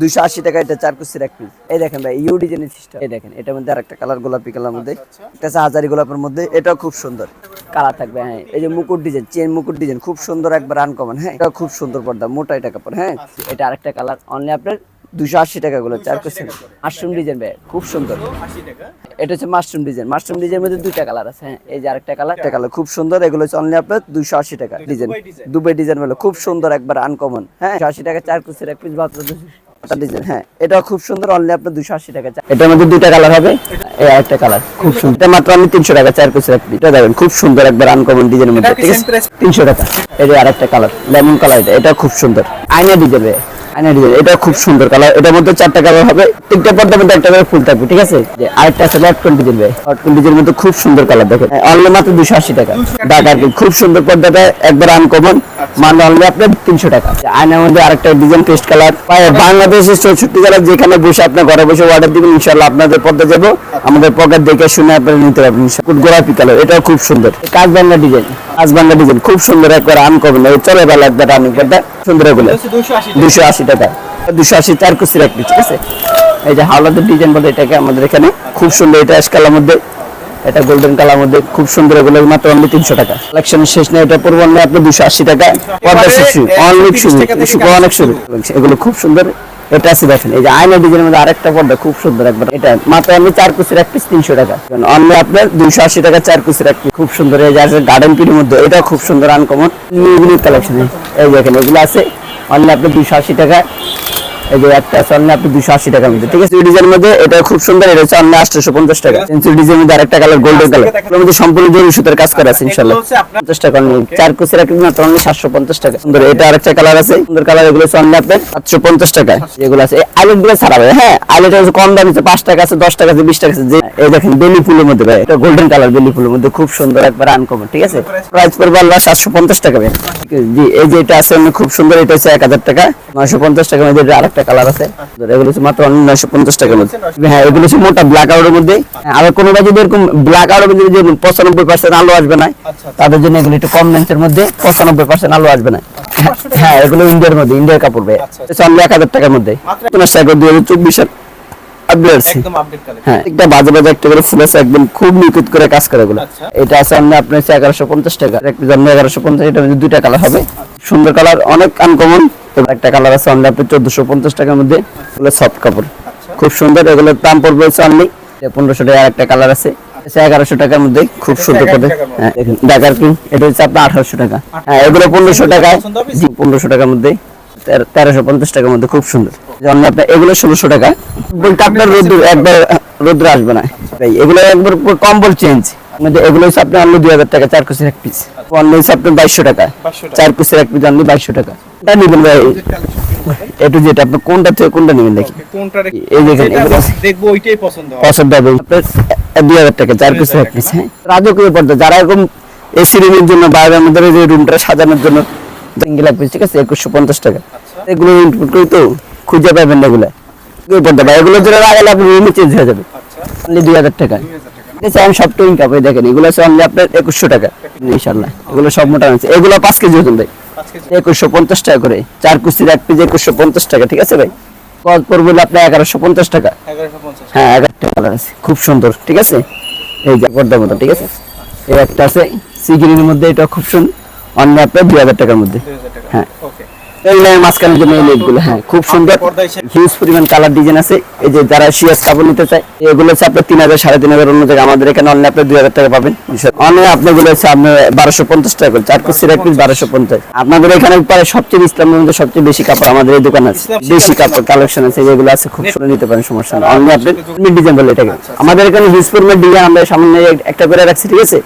দুইশো আশি টাকা এটা চার কুচির এক পিস এই দেখেন ভাই ইউ ডিজাইনের সিস্টেম এই দেখেন এটার মধ্যে আরেকটা কালার গোলাপি কালার মধ্যে। এটা আছে হাজারি গোলাপের মধ্যে। এটাও খুব সুন্দর। কালার থাকবে হ্যাঁ। এই যে মুকুট ডিজাইন চেন মুকুট ডিজাইন খুব সুন্দর একবার আনকমন হ্যাঁ। এটা খুব সুন্দর পর্দা মোটা এটা কাপড় হ্যাঁ। এটা আরেকটা কালার অনলি আপনার দুশো আশি টাকা গুলো চার কুচি মাশরুম ডিজাইন ভাই খুব সুন্দর। এটা হচ্ছে মাশরুম ডিজাইন মাশরুম ডিজাইন মধ্যে দুইটা কালার আছে হ্যাঁ। এই যে আরেকটা কালার একটা কালার খুব সুন্দর। এগুলো হচ্ছে অনলি আপনার দুইশো আশি টাকা ডিজাইন দুবাই ডিজাইন বলে খুব সুন্দর একবার আনকমন হ্যাঁ। আশি টাকা চার কুচির এক পিস মাত্র ডিজাইন হ্যাঁ। এটা খুব সুন্দর অনলি আপনার দুশো আশি টাকা এটার মধ্যে দুইটা কালার হবে? এই একটা কালার খুব সুন্দর। এটা মাত্র আমি তিনশো টাকা চার এটা দেখেন খুব সুন্দর একবার আনকমন ডিজাইনের মধ্যে ঠিক আছে? তিনশো টাকা। এই যে আরেকটা কালার লেমন কালার এটা এটা খুব সুন্দর। আয়না ডিজাইন এটা খুব সুন্দর কালার এটার মধ্যে চারটা কালার হবে। তিনটা পর্দার মধ্যে একটা ফুল থাকবে, ঠিক আছে? মধ্যে খুব সুন্দর কালার দেখেন। অনলি মাত্র দুশো আশি টাকা। খুব সুন্দর পর্দাটা, একবার আনকমন মান টাকা। যেখানে বসে আপনার ঘরে বসে অর্ডার আপনাদের যাব। আমাদের পকেট দেখে শুনে আপনারা নিতে কালার এটাও খুব সুন্দর। কাজ বাংলা ডিজাইন কাজ বাংলা ডিজাইন খুব সুন্দর একবার চলে সুন্দর দুশো আশি টাকা। দুশো আশি চার কুচি রাখবি ঠিক আছে? এই যে হাওলাদের ডিজাইন বলে এটাকে আমাদের এখানে খুব সুন্দর এটা অ্যাশ কালার মধ্যে এটা গোল্ডেন কালার মধ্যে খুব সুন্দর এগুলো মাত্র অনলি তিনশো টাকা। কালেকশন শেষ নেই এটা পড়ব অনলি আপনি দুশো আশি টাকা পর্দা শিশু অনেক সুন্দর শুরু অনেক শুরু। এগুলো খুব সুন্দর। এটা আছে। দেখেন এই যে আয়না ডিজাইনের মধ্যে আরেকটা পর্দা খুব সুন্দর একবার। এটা মাত্র আপনি চার কুচির এক পিস তিনশো টাকা। অনলি আপনার দুইশো আশি টাকা চার কুচির এক খুব সুন্দর এই যে আছে গার্ডেন পিটির মধ্যে এটা খুব সুন্দর আনকমন নিউ কালেকশন এই দেখেন এগুলো আছে। অনলি আপনার দুইশো আশি টাকা। এই যে একটা আছে আপনি দুশো আশি টাকার মধ্যে ঠিক আছে? ডিজাইনের মধ্যে এটা খুব সুন্দর এটা হচ্ছে পঞ্চাশ টাকা। সেঞ্চুরি ডিজাইনের মধ্যে আরেকটা কালার গোল্ডেন কালারের মধ্যে সম্পূর্ণ জরি সুতার কাজ করা আছে ইনশাল্লাহ পঞ্চাশ টাকা অনলি চার মাত্র অনলি সাতশো পঞ্চাশ টাকা। সুন্দর এটা আরেকটা কালার আছে। সুন্দর কালার এগুলো হচ্ছে আপনার সাতশো পঞ্চাশ টাকা আছে এই আইলেটগুলো ছাড়াবে হ্যাঁ আইলেট আছে কম দাম আছে পাঁচ টাকা আছে দশ টাকা আছে বিশ টাকা আছে যে এই দেখেন বেলি ফুলের মধ্যে ভাই এটা গোল্ডেন কালার বেলি ফুলের মধ্যে। খুব সুন্দর একবার আনকমন ঠিক আছে? প্রাইস পড়বে আল্লাহ সাতশো পঞ্চাশ টাকা ভাই। জি এই যে এটা আছে খুব সুন্দর এটা হচ্ছে এক হাজার টাকা। নয়শো পঞ্চাশ টাকার মধ্যে এটা আরেকটা কালার আছে। এগুলো হচ্ছে মাত্র নয়শো পঞ্চাশ টাকার মধ্যে। হ্যাঁ এগুলো হচ্ছে মোটা ব্ল্যাক আউটের মধ্যে। আর কোনো যদি এরকম ব্ল্যাক আউটের মধ্যে যদি পঁচানব্বই পার্সেন্ট আলো আসবে না তাদের জন্য এগুলো একটু কম লেন্সের মধ্যে পঁচানব্বই পার্সেন্ট আলো আসবে না। হ্যাঁ এগুলো ইন্ডিয়ার মধ্যে ইন্ডিয়ার কাপড় ভাই অনলি এক হাজার টাকার মধ্যে। দুই হাজার হ্যাঁ একটা বাজে বাজে একটা করে ফুল আছে একদম খুব নিখুঁত করে কাজ করে এগুলো। আচ্ছা। এটা আছে আপনার আপনার এগারোশো পঞ্চাশ টাকা। এগারোশো পঞ্চাশ এটা দুইটা কালার হবে। সুন্দর কালার অনেক আনকমন একটা কালার আছে অনলি আপনি চোদ্দশো পঞ্চাশ টাকার মধ্যে। এগুলো সফট কাপড়। খুব সুন্দর এগুলোর দাম পড়বে হচ্ছে অনলি পনেরোশো টাকা। একটা কালার আছে এগারোশো টাকার মধ্যে খুব সুন্দর করে। হ্যাঁ দেখুন ঢাকার কিং এটা হচ্ছে আপনার আঠারোশো টাকা। হ্যাঁ এগুলো পনেরোশো টাকায় জি পনেরোশো টাকার মধ্যে তেরোশো পঞ্চাশ টাকার মধ্যে খুব সুন্দর। যেমন আপনার এগুলো ষোলোশো টাকা। বলতে আপনার রোদ্র একবার রোদ্র আসবে না। এগুলো একবার কম্বল চেঞ্জ আমাদের এগুলো হচ্ছে আপনার অন্য দুই হাজার টাকা চার কুচির এক পিস অন্য হচ্ছে আপনার বাইশশো টাকা। চার কুচির এক পিস অনলি বাইশশো টাকা। এটা নেবেন ভাই একটু যেটা আপনি কোনটা থেকে কোনটা নেবেন দেখি। কোনটা এই দেখেন, দেখব ওইটাই পছন্দ হবে। পছন্দ হবে। দুই হাজার টাকা চার কুচির এক পিস হ্যাঁ? রাজকীয় পর্দা যারা এরকম এসি রুমের জন্য বাইরের মধ্যে যে রুমটা সাজানোর জন্য ঠিক আছে? একুশশো পঞ্চাশ টাকা। এগুলো ইনপুট করি তো খুঁজে পাবেন না এগুলো। এগুলো যেটা লাগালে আপনার রুমে চেঞ্জ হয়ে যাবে। আচ্ছা। দুই হাজার টাকা ঠিক আমি সব টোয়িং কাপড় দেখেন এগুলো আছে অনলি আপনার একুশশো টাকা। ইনশাল্লাহ এগুলো সব মোটা আছে এগুলো পাঁচ কেজি ওজন ভাই। একুশশো পঞ্চাশ টাকা করে। চার কুস্তির এক পিস একুশশো পঞ্চাশ টাকা ঠিক আছে ভাই? কত পড়বে আপনার এগারোশো পঞ্চাশ টাকা। হ্যাঁ এগারোটা কালার আছে। খুব সুন্দর ঠিক আছে? এই যে পর্দার মতো ঠিক আছে? এই একটা আছে সি মধ্যে এটা খুব সুন্দর অন্য আপনার দুই হাজার টাকার মধ্যে। টাকা। হ্যাঁ। ওকে এই লাইন হ্যাঁ খুব সুন্দর। হিউজ পরিমাণ কালার ডিজাইন আছে। এই যে যারা সিএস কাপড় নিতে চায় এগুলো হচ্ছে আপনার তিন হাজার সাড়ে তিন হাজার অন্য জায়গায়। আমাদের এখানে অনলি আপনি দুই হাজার টাকা পাবেন। আপনাগুলো হচ্ছে আপনার বারোশো পঞ্চাশ টাকা করে। চার এক পিস বারোশো পঞ্চাশ। আপনাদের এখানে প্রায় সবচেয়ে ইসলামের মধ্যে সবচেয়ে বেশি কাপড় আমাদের এই দোকান আছে। বেশি কাপড় কালেকশন আছে যেগুলো আছে খুব সুন্দর নিতে পারেন সমস্যা নেই। অনলি আপনি ডিজাইন বলে এটাকে। আমাদের এখানে হিউজ পরিমাণ ডিজাইন আমরা সামনে একটা করে রাখছি ঠিক আছে?